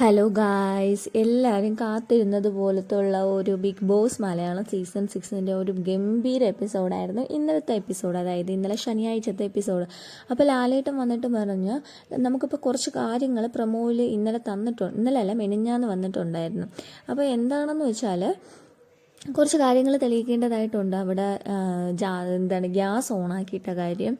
Hello guys എല്ലാവരും കാത്തിരുന്നത് പോലത്തുള്ള ഒരു ബിഗ് ബോസ് മലയാളം സീസൺ സിക്സിന്റെ ഒരു ഗംഭീര എപ്പിസോഡായിരുന്നു ഇന്നലത്തെ എപ്പിസോഡ് അതായത് ഇന്നലെ ശനിയാഴ്ചത്തെ എപ്പിസോഡ് അപ്പോൾ ലാലേട്ടൻ വന്നിട്ട് പറഞ്ഞു നമുക്കിപ്പോൾ കുറച്ച് കാര്യങ്ങൾ പ്രൊമോയിൽ ഇന്നലെ തന്നിട്ടുണ്ട് ഇന്നലെ അല്ല മെനിഞ്ഞാന്ന് വന്നിട്ടുണ്ടായിരുന്നു. അപ്പോൾ എന്താണെന്ന് വെച്ചാൽ കുറച്ച് കാര്യങ്ങൾ തെളിയിക്കേണ്ടതായിട്ടുണ്ട്. അവിടെ എന്താണ് ഗ്യാസ് ഓണാക്കിയിട്ട കാര്യം.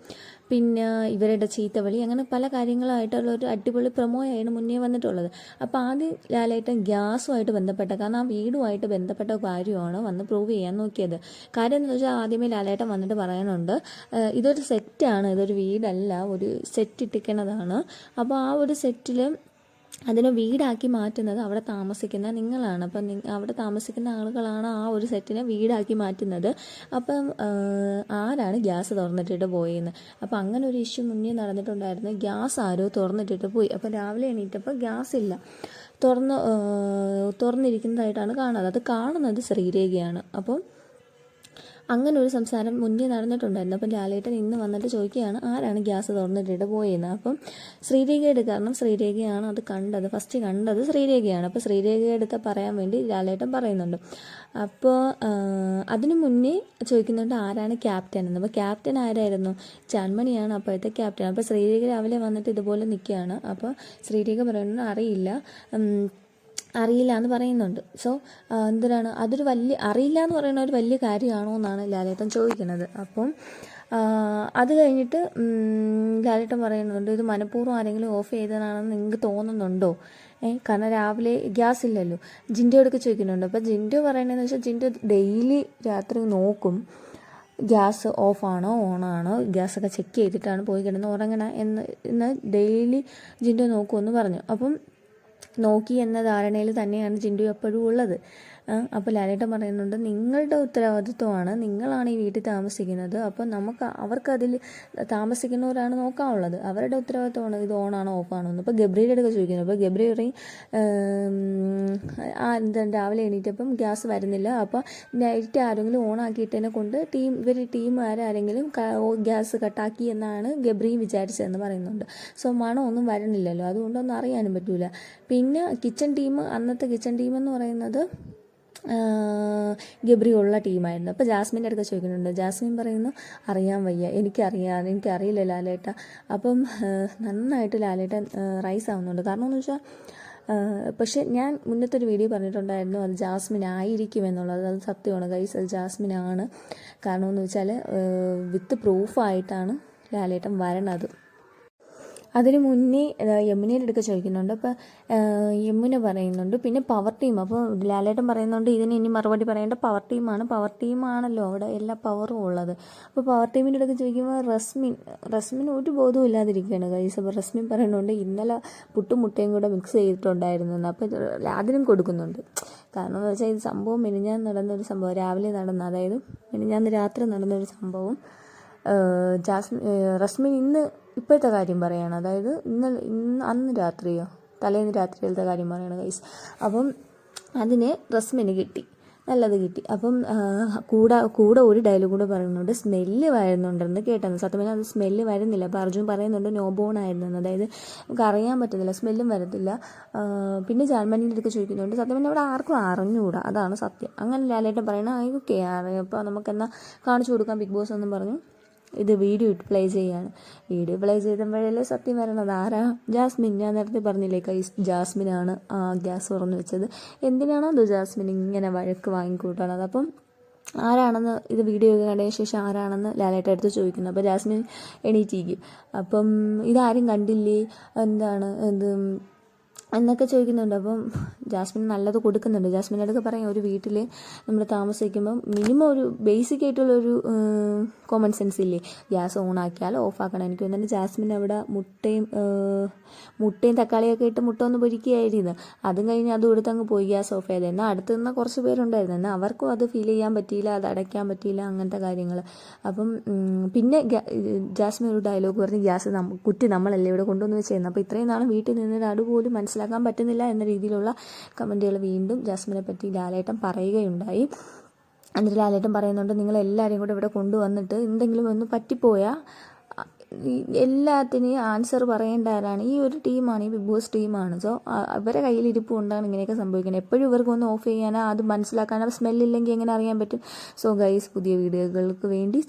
പിന്നെ ഇവരുടെ ചീത്തവിളി അങ്ങനെ പല കാര്യങ്ങളായിട്ടുള്ള ഒരു അടിപൊളി പ്രമോയാണ് മുന്നേ വന്നിട്ടുള്ളത്. അപ്പോൾ ആദ്യം ലാലേട്ടൻ ഗ്യാസുമായിട്ട് ബന്ധപ്പെട്ട കാരണം ആ വീടുമായിട്ട് ബന്ധപ്പെട്ട കാര്യമാണ് വന്ന് പ്രൂവ് ചെയ്യാൻ നോക്കിയത്. കാര്യം എന്ന് വെച്ചാൽ ആദ്യമേ ലാലേട്ടൻ വന്നിട്ട് പറയാനുണ്ട് ഇതൊരു സെറ്റാണ് ഇതൊരു വീടല്ല ഒരു സെറ്റ് ഇട്ടിക്കണതാണ് അപ്പോൾ ആ ഒരു സെറ്റിൽ അതിനെ വീടാക്കി മാറ്റുന്നത് അവിടെ താമസിക്കുന്ന നിങ്ങളാണ്. അപ്പം അവിടെ താമസിക്കുന്ന ആളുകളാണ് ആ ഒരു സെറ്റിനെ വീടാക്കി മാറ്റുന്നത്. അപ്പം ആരാണ് ഗ്യാസ് തുറന്നിട്ടിട്ട് പോയെന്ന്? അപ്പം അങ്ങനെ ഒരു ഇഷ്യൂ മുന്നേ നടന്നിട്ടുണ്ടായിരുന്നു. ഗ്യാസ് ആരോ തുറന്നിട്ടിട്ട് പോയി. അപ്പം രാവിലെ എണീറ്റപ്പോൾ ഗ്യാസ് ഇല്ല. തുറന്ന് തുറന്നിരിക്കുന്നതായിട്ടാണ് കാണുന്നത് അത് കാണുന്നത് ശ്രീരേഖയാണ്. അപ്പം അങ്ങനെ ഒരു സംസാരം മുന്നേ നടന്നിട്ടുണ്ടായിരുന്നു. അപ്പം ലാലേട്ടൻ ഇന്ന് വന്നിട്ട് ചോദിക്കുകയാണ് ആരാണ് ഗ്യാസ് തുറന്നിട്ടിട്ട് പോയെന്ന്? അപ്പം ശ്രീരേഖയുടെ കാരണം ശ്രീരേഖയാണ് അത് കണ്ടത് ഫസ്റ്റ് കണ്ടത് ശ്രീരേഖയാണ്. അപ്പോൾ ശ്രീരേഖയുടെ അടുത്ത് പറയാൻ വേണ്ടി ലാലേട്ടൻ പറയുന്നുണ്ട്. അപ്പോൾ അതിനു മുന്നേ ചോദിക്കുന്നുണ്ട് ആരാണ് ക്യാപ്റ്റൻ? എന്ന്. അപ്പോൾ ക്യാപ്റ്റൻ ആരായിരുന്നു? ചാൻമണിയാണ് അപ്പോഴത്തെ ക്യാപ്റ്റൻ. അപ്പോൾ ശ്രീരേഖ രാവിലെ വന്നിട്ട് ഇതുപോലെ നിൽക്കുകയാണ്. അപ്പോൾ ശ്രീരേഖ പറയുന്നത് അറിയില്ല. അറിയില്ല എന്ന് പറയുന്നുണ്ട് സോ എന്തിനാണ്? അതൊരു വലിയ അറിയില്ല എന്ന് പറയുന്ന ഒരു വലിയ കാര്യമാണോ എന്നാണ് ലാലേട്ടൻ ചോദിക്കുന്നത്. അപ്പം അത് കഴിഞ്ഞിട്ട് ലാലേട്ടൻ പറയുന്നുണ്ട് ഇത് മനഃപൂർവം ആരെങ്കിലും ഓഫ് ചെയ്തതാണെന്ന് നിങ്ങൾക്ക് തോന്നുന്നുണ്ടോ? ഏ കാരണം രാവിലെ ഗ്യാസ് ഇല്ലല്ലോ. ജിൻഡോടൊക്കെ ചോദിക്കുന്നുണ്ട്. അപ്പോൾ ജിൻഡോ പറയണതെന്ന് വെച്ചാൽ ജിൻഡോ ഡെയിലി രാത്രി നോക്കും ഗ്യാസ് ഓഫാണോ ഓണാണോ ഗ്യാസൊക്കെ ചെക്ക് ചെയ്തിട്ടാണ് പോയി കിടന്ന് ഉറങ്ങണ? എന്ന് എന്ന് ഡെയിലി ജിൻഡോ നോക്കുമെന്ന് പറഞ്ഞു. അപ്പം നോക്കി എന്ന ധാരണയിൽ തന്നെയാണ് ജിൻഡു എപ്പോഴും ഉള്ളത്. അപ്പോൾ ലാലേട്ടൻ പറയുന്നുണ്ട് നിങ്ങളുടെ ഉത്തരവാദിത്വമാണ് നിങ്ങളാണ് ഈ വീട്ടിൽ താമസിക്കുന്നത്. അപ്പോൾ നമുക്ക് അവർക്കതിൽ താമസിക്കുന്നവരാണ് നോക്കാനുള്ളത്. അവരുടെ ഉത്തരവാദിത്വമാണ് ഇത് ഓണാണോ ഓഫാണോ എന്ന്. ഇപ്പോൾ ഗബ്രിയുടെ ചോദിക്കുന്നു. അപ്പോൾ ഗബ്രി പറയും "ഏം, ആ രാവിലെ എണീറ്റപ്പം ഗ്യാസ് വരുന്നില്ല. അപ്പോൾ നൈറ്റ് ആരെങ്കിലും ഓൺ ആക്കിയിട്ടതിനെ കൊണ്ട് ടീം ഇവർ ടീം ആരെങ്കിലും ഗ്യാസ് കട്ടാക്കി എന്നാണ് ഗബ്രിയും വിചാരിച്ചതെന്ന് പറയുന്നുണ്ട്. സോ മണം ഒന്നും വരണില്ലല്ലോ അതുകൊണ്ടൊന്നും അറിയാനും പറ്റൂല. പിന്നെ കിച്ചൺ ടീം അന്നത്തെ കിച്ചൺ ടീം എന്ന് പറയുന്നത് ഗബ്രി ഉള്ള ടീമായിരുന്നു. അപ്പോൾ ജാസ്മിന്റെ അടുത്ത് ചോദിക്കുന്നുണ്ട് ജാസ്മിൻ പറയുന്നു അറിയാൻ വയ്യ എനിക്കറിയാം എനിക്കറിയില്ല ലാലേട്ട. അപ്പം നന്നായിട്ട് ലാലേട്ട റൈസ് ആവുന്നുണ്ട്. കാരണം എന്ന് വെച്ചാൽ പക്ഷേ ഞാൻ മുന്നത്തെ ഒരു വീഡിയോ പറഞ്ഞിട്ടുണ്ടായിരുന്നു അത് ജാസ്മിൻ ആയിരിക്കും എന്നുള്ളത്. അത് സത്യമാണ് ഗൈസ് അത് ജാസ്മിൻ ആണ്. കാരണം എന്ന് വെച്ചാൽ വിത്ത് പ്രൂഫായിട്ടാണ് ലാലേട്ടൻ വരണത്. അതിന് മുന്നേ യമുനയുടെ അടുക്ക ചോദിക്കുന്നുണ്ട്. അപ്പോൾ യമുന പറയുന്നുണ്ട് പിന്നെ പവർ ടീം അപ്പോൾ ലാലേട്ടൻ പറയുന്നുണ്ട് ഇതിന് ഇനി മറുപടി പറയേണ്ട പവർ ടീമാണ് പവർ ടീമാണല്ലോ അവിടെ എല്ലാ പവറും ഉള്ളത്. അപ്പോൾ പവർ ടീമിന്റെ അടുത്ത് ചോദിക്കുമ്പോൾ റസ്മിൻ റസ്മിൻ ഒരു ബോധവും ഇല്ലാതിരിക്കുകയാണ് കൈസ് അപ്പോൾ റസ്മിൻ പറയുന്നുണ്ട് ഇന്നലെ പുട്ടും മുട്ടയും കൂടെ മിക്സ് ചെയ്തിട്ടുണ്ടായിരുന്നു അപ്പോൾ ലാദിനും കൊടുക്കുന്നുണ്ട്. കാരണം എന്ന് വെച്ചാൽ ഇത് സംഭവം മിനിഞ്ഞാന്ന് നടന്നൊരു സംഭവം രാവിലെ നടന്ന അതായത് മിനിഞ്ഞാന്ന് രാത്രി നടന്നൊരു സംഭവം. ഏഹ് റസ്മിൻ ഇന്ന് ഇപ്പോഴത്തെ കാര്യം പറയുകയാണ് അതായത് ഇന്ന് ഇന്ന് അന്ന് രാത്രിയോ? തലേന്ന് രാത്രിയിലത്തെ കാര്യം പറയാണ് ഗൈസ് അപ്പം അതിന് റസ്മിന് കിട്ടി. നല്ലത് കിട്ടി. അപ്പം കൂടെ കൂടെ ഒരു ഡയലോഗ് കൂടെ പറയുന്നുണ്ട്. സ്മെല്ല് വരുന്നുണ്ടെന്ന് കേട്ടെന്ന് സത്യം പറഞ്ഞാൽ അത് സ്മെല്ല് വരുന്നില്ല. അപ്പോൾ അർജുൻ പറയുന്നുണ്ട് നോ ബോൺ ആയിരുന്നു അതായത് നമുക്ക് അറിയാൻ പറ്റുന്നില്ല സ്മെല്ലും വരത്തില്ല. പിന്നെ ജാൻമണിന്റെ അടുത്ത് ചോദിക്കുന്നുണ്ട് സത്യം പറഞ്ഞാൽ അവിടെ ആർക്കും അറിഞ്ഞുകൂടാ അതാണ് സത്യം. അങ്ങനെ ലാലേട്ടൻ പറയണ ഓക്കെ അപ്പോൾ നമുക്കെന്നാൽ കാണിച്ചു കൊടുക്കാം ബിഗ് ബോസ് എന്നും പറഞ്ഞു. ഇത് വീഡിയോ ഇട്ട് പ്ലേ ചെയ്യാണ്. വീഡിയോ പ്ലേ ചെയ്തപ്പോഴല്ലേ സത്യം വരണത് ആരാ? ജാസ്മിൻ. ഞാൻ നേരത്തെ പറഞ്ഞില്ലേ കൈ ജാസ്മിനാണ് ആ ഗ്യാസ് തുറന്നു വെച്ചത്. എന്തിനാണോ അത് ജാസ്മിൻ ഇങ്ങനെ വഴക്ക് വാങ്ങിക്കൂട്ടണത് അപ്പം ആരാണെന്ന് ഇത് വീഡിയോ ഒക്കെ കണ്ടതിന് ശേഷം ആരാണെന്ന് ലാലേട്ട അടുത്ത് ചോദിക്കുന്നു. അപ്പോൾ ജാസ്മിൻ എണീറ്റിരിക്കും. അപ്പം ഇതാരും കണ്ടില്ലേ? എന്താണ് എന്ത് എന്നൊക്കെ ചോദിക്കുന്നുണ്ട്. അപ്പം ജാസ്മിൻ നല്ലത് കൊടുക്കുന്നുണ്ട്. ജാസ്മിന്റെ അടുത്ത് പറയാം ഒരു വീട്ടിൽ നമ്മൾ താമസിക്കുമ്പം മിനിമം ഒരു ബേസിക് ആയിട്ടുള്ളൊരു കോമൺ സെൻസ് ഇല്ലേ? ഗ്യാസ് ഓൺ ആക്കിയാൽ ഓഫ് ആക്കണം. എനിക്ക് തോന്നുന്നു ജാസ്മിൻ അവിടെ മുട്ടയും മുട്ടയും തക്കാളിയൊക്കെ ഇട്ട് മുട്ട ഒന്ന് പൊരിക്കുകയായിരുന്നു. അതും കഴിഞ്ഞ് അത് കൊടുത്ത് അങ്ങ് പോയി ഗ്യാസ് ഓഫ് ചെയ്ത് എന്നാൽ അടുത്ത് നിന്ന് കുറച്ച് പേരുണ്ടായിരുന്നു. എന്നാൽ അവർക്കും അത് ഫീൽ ചെയ്യാൻ പറ്റിയില്ല അത് അടയ്ക്കാൻ പറ്റിയില്ല അങ്ങനത്തെ കാര്യങ്ങൾ. അപ്പം പിന്നെ ജാസ്മിൻ ഒരു ഡയലോഗ് പറഞ്ഞ് ഗ്യാസ് കുറ്റി നമ്മളല്ലേ ഇവിടെ കൊണ്ടുവന്ന് വെച്ചിരുന്നത് അപ്പോൾ ഇത്രയും നാളും വീട്ടിൽ നിന്നിട്ട് അതുപോലും മനസ്സിലാക്കാൻ പറ്റുന്നില്ല എന്ന രീതിയിലുള്ള കമന്റുകൾ വീണ്ടും ജാസ്മിനെ പറ്റി ലാലേട്ടൻ പറയുകയുണ്ടായി. എന്നിട്ട് ലാലേട്ടൻ പറയുന്നുണ്ട് നിങ്ങൾ എല്ലാവരെയും കൂടെ ഇവിടെ കൊണ്ടുവന്നിട്ട് എന്തെങ്കിലും ഒന്ന് പറ്റിപ്പോയാൽ എല്ലാത്തിനെയും എല്ലാത്തിനും ആൻസർ പറയേണ്ട ആരാണ്? ഈ ഒരു ടീമാണ് ഈ ബിഗ് ബോസ് ടീമാണ്. സോ അവരെ കയ്യിലിരിപ്പ് കൊണ്ടാണ് ഇങ്ങനെയൊക്കെ സംഭവിക്കുന്നത്. എപ്പോഴും ഇവർക്കൊന്ന് ഓഫ് ചെയ്യാനോ അത് മനസ്സിലാക്കാനോ സ്മെല്ലില്ലെങ്കിൽ എങ്ങനെ അറിയാൻ പറ്റും? സോ ഗൈസ് പുതിയ വീഡിയോകൾക്ക് വേണ്ടി